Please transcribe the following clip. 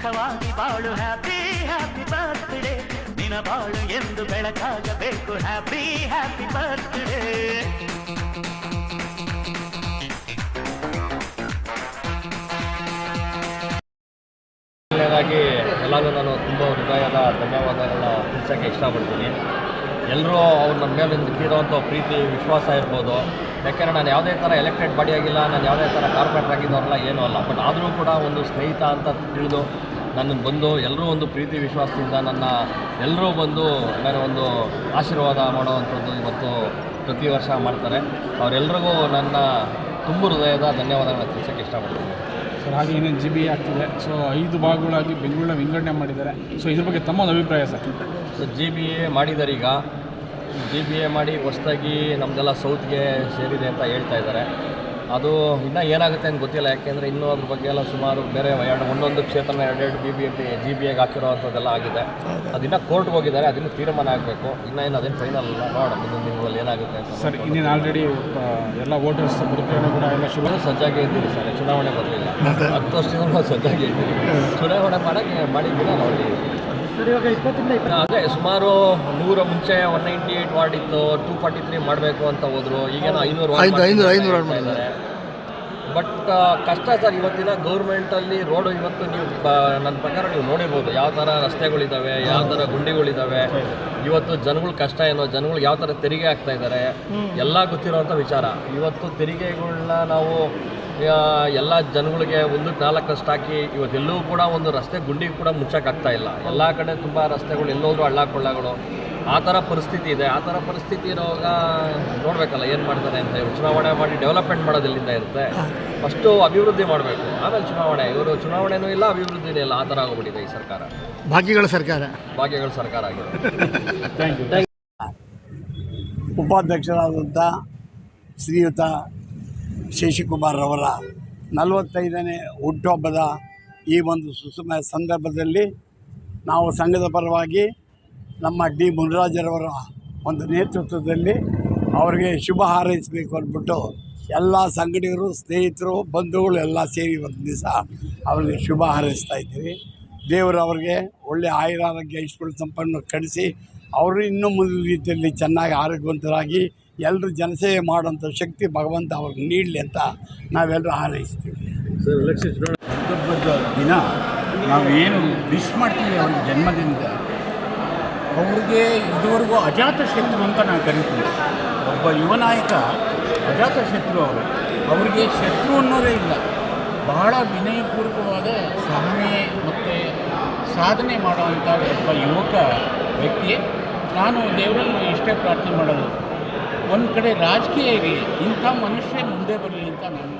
ಸುಖವಾಗಿ ಬಾಳು happy happy birthday ನಿನ ಬಾಳು ಎಂದು ಬೆಳಕಾಗಬೇಕು ಹ್ಯಾಪಿ ಹ್ಯಾಪಿ ಬರ್ತ್ಡೇ ಮೊದಲನೇದಾಗಿ ಎಲ್ಲರೂ ನಾನು ತುಂಬ ಹೃದಯದ ಧನ್ಯವಾದಗಳನ್ನ ತಿಳಿಸೋಕ್ಕೆ ಇಷ್ಟಪಡ್ತೀನಿ. ಎಲ್ಲರೂ ಅವ್ರು ನನ್ನ ಮೇಲೆ ಇಟ್ಟಿರೋಂಥ ಪ್ರೀತಿ, ವಿಶ್ವಾಸ ಇರ್ಬೋದು. ಯಾಕೆಂದರೆ ನಾನು ಯಾವುದೇ ಥರ ಎಲೆಕ್ಟೆಡ್ ಬಾಡಿ ಆಗಿಲ್ಲ, ನಾನು ಯಾವುದೇ ಥರ ಕಾರ್ಪೊರೇಟರ್ ಆಗಿದ್ದವರಲ್ಲ ಏನೂ ಅಲ್ಲ. ಬಟ್ ಆದರೂ ಕೂಡ ಒಂದು ಸ್ನೇಹಿತ ಅಂತ ತಿಳಿದು ನನ್ನನ್ನು ಬಂದು ಎಲ್ಲರೂ ಒಂದು ಪ್ರೀತಿ ವಿಶ್ವಾಸದಿಂದ ನನ್ನ ಎಲ್ಲರೂ ಬಂದು ನಾನು ಒಂದು ಆಶೀರ್ವಾದ ಮಾಡುವಂಥದ್ದು ಇವತ್ತು ಪ್ರತಿ ವರ್ಷ ಮಾಡ್ತಾರೆ. ಅವರೆಲ್ಲರಿಗೂ ನನ್ನ ತುಂಬ ಹೃದಯದ ಧನ್ಯವಾದಗಳನ್ನು ತಿಳಿಸೋಕ್ಕೆ ಇಷ್ಟಪಡ್ತೀನಿ. ಸರ್ ಹಾಗೆ ಏನೇನು ಜಿ ಬಿ ಆಗ್ತಿದೆ. ಸೊ ಐದು ಭಾಗಗಳಾಗಿ ಬೆಂಗಳೂರಿನ ವಿಂಗಡಣೆ ಮಾಡಿದ್ದಾರೆ. ಸೊ ಇದ್ರ ಬಗ್ಗೆ ತಮ್ಮ ಒಂದು ಅಭಿಪ್ರಾಯ sir? So G B A ಮಾಡಿದ್ದಾರೆ ಈಗ. ಜಿ ಬಿ ಎ ಮಾಡಿ ಹೊಸದಾಗಿ ನಮ್ಮದೆಲ್ಲ ಸೌತ್ಗೆ ಸೇರಿದೆ ಅಂತ ಹೇಳ್ತಾ ಇದ್ದಾರೆ. ಅದು ಇನ್ನೂ ಏನಾಗುತ್ತೆ ಅಂತ ಗೊತ್ತಿಲ್ಲ ಯಾಕೆಂದರೆ ಇನ್ನೂ ಅದ್ರ ಬಗ್ಗೆ ಎಲ್ಲ ಸುಮಾರು ಬೇರೆ ಎರಡು ಒಂದೊಂದು ಕ್ಷೇತ್ರ ಎರಡೆರಡು B B M P G B ಎಗೆ ಹಾಕಿರೋ ಅಂಥದ್ದೆಲ್ಲ ಆಗಿದೆ. ಅದಿನ್ನೂ ಕೋರ್ಟ್ಗೆ ಹೋಗಿದ್ದಾರೆ ಅದನ್ನು ತೀರ್ಮಾನ ಆಗಬೇಕು. ಇನ್ನೂ ಏನು ಅದೇನು ಫೈನಲ್ ಅಲ್ಲ ನೋಡೋಣ ಮುಂದಿನ ದಿನಗಳಲ್ಲಿ ಏನಾಗುತ್ತೆ ಅಂತ ಸರ್ ಇನ್ನೇನು ಆಲ್ರೆಡಿ ಎಲ್ಲ ವೋಟರ್ಸ್ ಕೂಡ ಎಲ್ಲ ಶುರು ಸಜ್ಜಾಗಿ ಇದ್ದೀನಿ ಸರ್ ಚುನಾವಣೆ ಬರಲಿಲ್ಲ? ಹತ್ತು ವರ್ಷದಿಂದ ನಾವು ಸಜ್ಜಾಗಿ ಇದ್ದೀನಿ ಚುನಾವಣೆ ಮಾಡೋಕ್ಕೆ ಮಾಡಿದ್ದೀನ ನೋಡಿ ಅದೇ ಸುಮಾರು ನೂರ ಮುಂಚೆ ಒನ್ ನೈಂಟಿ ಏಟ್ ವಾರ್ಡ್ ಇತ್ತು ಟೂ ಫಾರ್ಟಿ ತ್ರೀ ಮಾಡಬೇಕು ಅಂತ ಹೋದ್ರು. ಈಗೇನೋ ಐನೂರು ಮಾಡಿದ್ದಾರೆ ಬಟ್ ಕಷ್ಟ ಸರ್ ಇವತ್ತಿನ ಗೌರ್ಮೆಂಟಲ್ಲಿ ರೋಡು ಇವತ್ತು ನೀವು ನನ್ನ ಪ್ರಕಾರ ನೀವು ನೋಡಿರ್ಬೋದು. ಯಾವ ಥರ ರಸ್ತೆಗಳಿದ್ದಾವೆ ಯಾವ ಥರ ಗುಂಡಿಗಳಿದ್ದಾವೆ ಇವತ್ತು ಜನಗಳು ಕಷ್ಟ ಏನೋ ಜನಗಳು ಯಾವ ಥರ ತೆರಿಗೆ ಆಗ್ತಾ ಇದ್ದಾರೆ. ಎಲ್ಲ ಗೊತ್ತಿರೋವಂಥ ವಿಚಾರ. ಇವತ್ತು ತೆರಿಗೆಗಳನ್ನ ನಾವು ಎಲ್ಲ ಜನಗಳಿಗೆ ಒಂದು ನಾಲ್ಕಷ್ಟು ಹಾಕಿ ಇವತ್ತೆಲ್ಲೂ ಕೂಡ ಒಂದು ರಸ್ತೆ ಗುಂಡಿಗೆ ಕೂಡ ಮುಚ್ಚಕ್ಕಾಗ್ತಾ ಇಲ್ಲ. ಎಲ್ಲ ಕಡೆ ತುಂಬ ರಸ್ತೆಗಳು ಎಲ್ಲೋದ್ರೂ ಹಳ್ಳ ಕೊಳ್ಳಗಳು ಆ ಥರ ಪರಿಸ್ಥಿತಿ ಇದೆ. ಆ ಥರ ಪರಿಸ್ಥಿತಿ ಇರೋವಾಗ ನೋಡಬೇಕಲ್ಲ ಏನು ಮಾಡ್ತಾರೆ ಅಂತ ಇವರು ಚುನಾವಣೆ ಮಾಡಿ ಡೆವಲಪ್ಮೆಂಟ್ ಮಾಡೋದಿಲ್ಲಿಂದ ಇರುತ್ತೆ? ಫಸ್ಟು ಅಭಿವೃದ್ಧಿ ಮಾಡಬೇಕು. ಆಮೇಲೆ ಚುನಾವಣೆ. ಇವರು ಚುನಾವಣೆನೂ ಇಲ್ಲ ಅಭಿವೃದ್ಧಿನೂ ಇಲ್ಲ. ಆ ಥರ ಆಗೋಗ್ಬಿಟ್ಟಿದೆ ಈ ಸರ್ಕಾರ. ಭಾಗ್ಯಗಳ ಸರ್ಕಾರ. ಭಾಗ್ಯಗಳ ಸರ್ಕಾರ ಆಗಿದೆ ಥ್ಯಾಂಕ್ ಯು ಉಪಾಧ್ಯಕ್ಷರಾದಂಥ ಶ್ರೀಯುತ ಶಶಿಕುಮಾರ್ ಅವರ ನಲವತ್ತೈದನೇ ಹುಟ್ಟುಹಬ್ಬದ ಈ ಒಂದು ಸುಸುಮ ಸಂದರ್ಭದಲ್ಲಿ ನಾವು ಸಂಘದ ಪರವಾಗಿ ನಮ್ಮ ಡಿ. ಮುನರಾಜರವರ ಒಂದು ನೇತೃತ್ವದಲ್ಲಿ ಅವರಿಗೆ ಶುಭ ಹಾರೈಸಬೇಕು ಅಂದ್ಬಿಟ್ಟು ಎಲ್ಲ ಸಂಗಡಿಗರು, ಸ್ನೇಹಿತರು, ಬಂಧುಗಳು ಎಲ್ಲ ಸೇರಿ ಒಂದು ದಿವಸ ಅವರಿಗೆ ಶುಭ ಹಾರೈಸ್ತಾ ಇದ್ದೀವಿ. ದೇವರು ಅವರಿಗೆ ಒಳ್ಳೆಯ ಆಯುರಾರೋಗ್ಯ ಐಶ್ವರ್ಯ ಸಂಪನ್ನ ಕಳಿಸಿ ಅವರು ಇನ್ನೂ ಮುಂದಿನ ರೀತಿಯಲ್ಲಿ ಚೆನ್ನಾಗಿ ಆರೋಗ್ಯವಂತರಾಗಿ ಎಲ್ಲರೂ ಜನಸೇವೆ ಮಾಡುವಂಥ ಶಕ್ತಿ ಭಗವಂತ ಅವ್ರಿಗೆ ನೀಡಲಿ ಅಂತ ನಾವೆಲ್ಲರೂ ಹಾರೈಸ್ತೀವಿ. ದಿನ ನಾವೇನು ವಿಶ್ ಮಾಡ್ತೀವಿ ಅವ್ರ ಜನ್ಮದಿಂದ? ಅವ್ರಿಗೆ ಇದುವರೆಗೂ ಅಜಾತ ಶತ್ರು ಅಂತ ನಾನು ಕರಿತೀನಿ ಒಬ್ಬ ಯುವ ನಾಯಕ, ಅಜಾತ ಶತ್ರು ಅವರು. ಅವರಿಗೆ ಶತ್ರು ಅನ್ನೋದೇ ಇಲ್ಲ. ಬಹಳ ವಿನಯಪೂರ್ವಕವಾದ ಸಹನೆ ಮತ್ತು ಸಾಧನೆ ಮಾಡುವಂಥ ಒಬ್ಬ ಯುವಕ ವ್ಯಕ್ತಿ ನಾನು ದೇವರನ್ನು ಇಷ್ಟೇ ಪ್ರಾರ್ಥನೆ ಮಾಡೋದು. ಒಂದು ಕಡೆ ರಾಜಕೀಯ ಇರಲಿ ಇಂಥ ಮನುಷ್ಯ ಮುಂದೆ ಬರಲಿ ಅಂತ ನಾನು